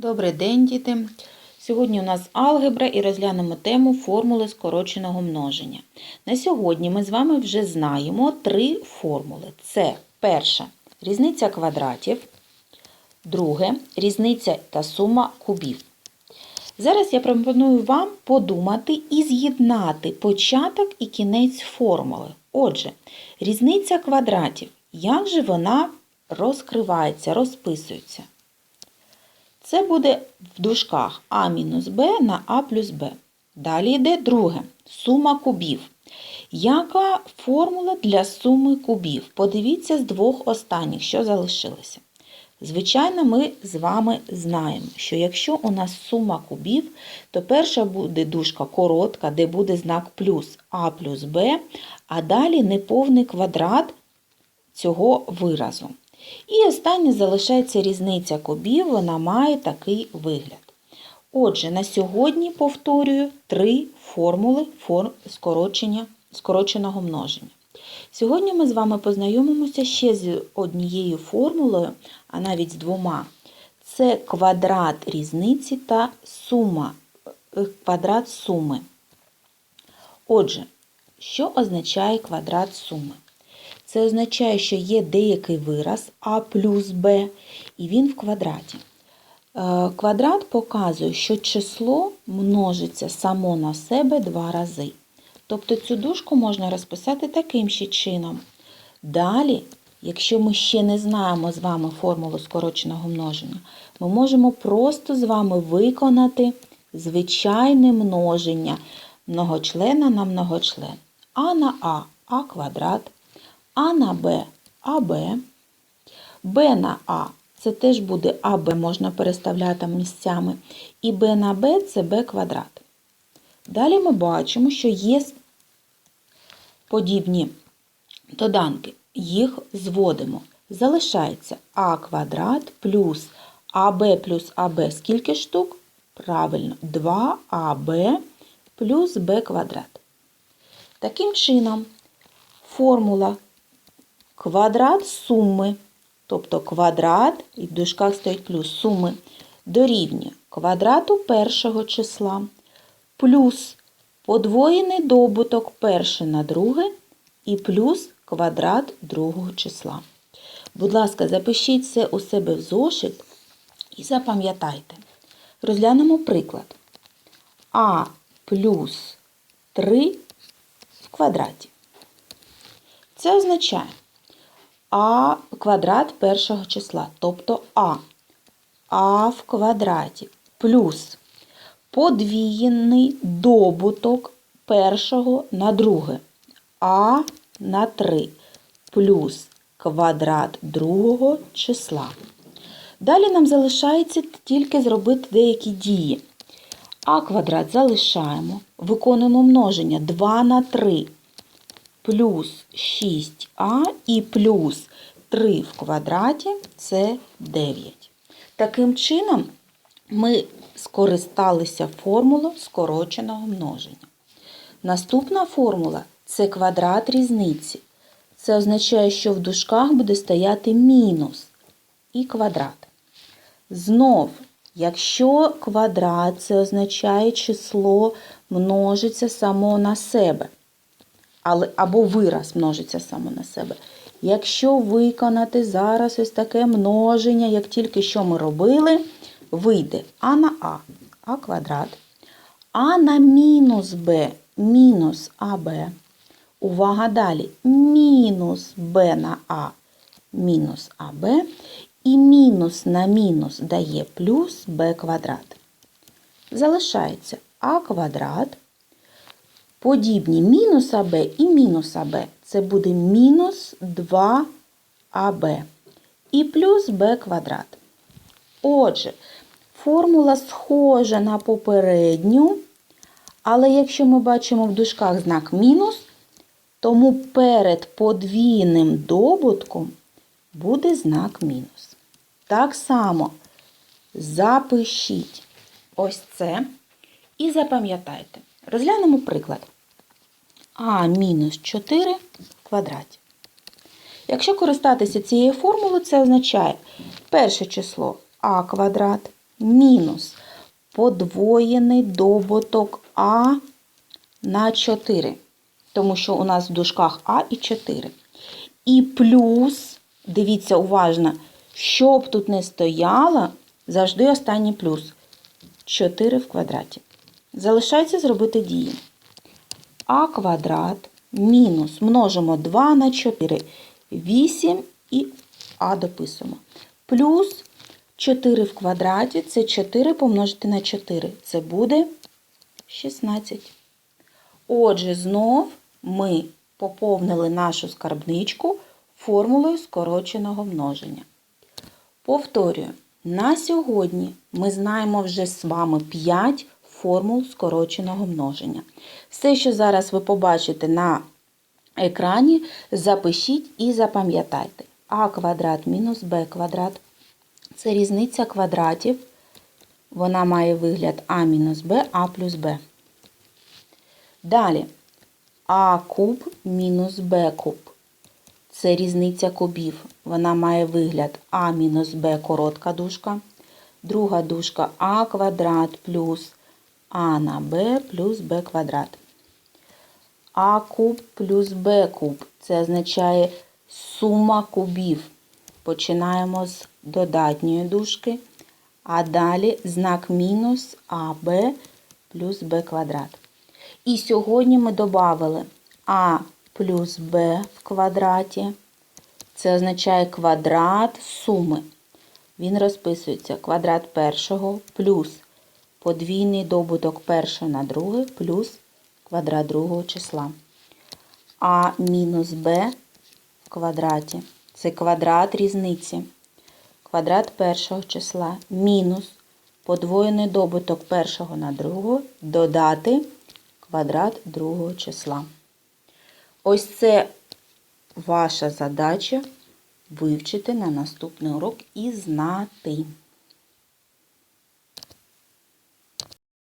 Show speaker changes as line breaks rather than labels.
Добрий день, діти! Сьогодні у нас алгебра і розглянемо тему формули скороченого множення. На сьогодні ми з вами вже знаємо три формули. Це перша різниця квадратів, друге різниця та сума кубів. Зараз я пропоную вам подумати і з'єднати початок і кінець формули. Отже, різниця квадратів. Як же вона розкривається, розписується? Це буде в дужках а мінус b на а плюс b. Далі йде друге сума кубів. Яка формула для суми кубів? Подивіться з двох останніх, що залишилося. Звичайно, ми з вами знаємо, що якщо у нас сума кубів, то перша буде дужка коротка, де буде знак плюс а плюс b, а далі неповний квадрат цього виразу. І останнє залишається різниця кубів, вона має такий вигляд. Отже, на сьогодні повторюю три формули форм скорочення, скороченого множення. Сьогодні ми з вами познайомимося ще з однією формулою, а навіть з двома. Це квадрат різниці та сума, е, квадрат суми. Отже, що означає квадрат суми? Це означає, що є деякий вираз а плюс b, і він в квадраті. Е, Квадрат показує, що число множиться само на себе два рази. Тобто цю дужку можна розписати таким ще чином. Далі, якщо ми ще не знаємо з вами формулу скороченого множення, ми можемо просто з вами виконати звичайне множення многочлена на многочлен. А на А А квадрат. А на Б АБ, Б на А це теж буде АБ, можна переставляти місцями. І Б на Б це Б квадрат. Далі ми бачимо, що є подібні доданки. Їх зводимо. Залишається А квадрат плюс АБ плюс АБ. Скільки штук? Правильно, 2АБ плюс Б квадрат. Таким чином, формула квадрат суми, тобто квадрат, і в дужках стоїть плюс суми, дорівнює квадрату першого числа плюс подвоєний добуток перше на друге і плюс квадрат другого числа. Будь ласка, запишіть це у себе в зошит і запам'ятайте. Розглянемо приклад. А плюс 3 в квадраті. Це означає, а квадрат першого числа, тобто А. А в квадраті плюс подвієний добуток першого на друге. А на 3 плюс квадрат другого числа. Далі нам залишається тільки зробити деякі дії. А квадрат залишаємо, виконуємо множення 2 на 3 плюс 6а і плюс 3 в квадраті це 9. Таким чином, ми скористалися формулою скороченого множення. Наступна формула це квадрат різниці. Це означає, що в дужках буде стояти мінус і квадрат. Знов, якщо квадрат це означає число множиться само на себе або вираз множиться само на себе. Якщо виконати зараз ось таке множення, як тільки що ми робили, вийде А на А, А квадрат, А на мінус Б, мінус АБ. Увага далі. Мінус Б на А, мінус АБ. І мінус на мінус дає плюс Б квадрат. Залишається А квадрат подібні мінус АБ і мінус АБ. Це буде мінус 2АБ і плюс Б квадрат. Отже, формула схожа на попередню, але якщо ми бачимо в дужках знак мінус, тому перед подвійним добутком буде знак мінус. Так само запишіть ось це і запам'ятайте. Розглянемо приклад. А мінус 4 в квадраті. Якщо користатися цією формулою, це означає перше число а квадрат мінус подвоєний добуток А на 4. Тому що у нас в дужках А і 4. І плюс, дивіться уважно, що б тут не стояло, завжди останній плюс. 4 в квадраті. Залишається зробити дії. А квадрат мінус множимо 2 на 4. 8 і А дописуємо. Плюс 4 в квадраті це 4 помножити на 4. Це буде 16. Отже, знов ми поповнили нашу скарбничку формулою скороченого множення. Повторюю, на сьогодні ми знаємо вже з вами 5 формул скороченого множення. Все, що зараз ви побачите на екрані, запишіть і запам'ятайте. А квадрат мінус Б квадрат – це різниця квадратів. Вона має вигляд А мінус Б, А плюс Б. Далі А куб мінус Б куб. Це різниця кубів. Вона має вигляд А мінус Б коротка дужка. Друга дужка А квадрат плюс А на Б плюс Б квадрат. А куб плюс Б куб. Це означає сума кубів. Починаємо з додатньої дужки, а далі знак мінус АБ плюс Б квадрат. І сьогодні ми додали А плюс Б в квадраті. Це означає квадрат суми. Він розписується квадрат першого плюс подвійний добуток першого на друге плюс квадрат другого числа. А мінус Б в квадраті. Це квадрат різниці. Квадрат першого числа мінус подвоєний добуток першого на другого додати квадрат другого числа. Ось це ваша задача вивчити на наступний урок і знати.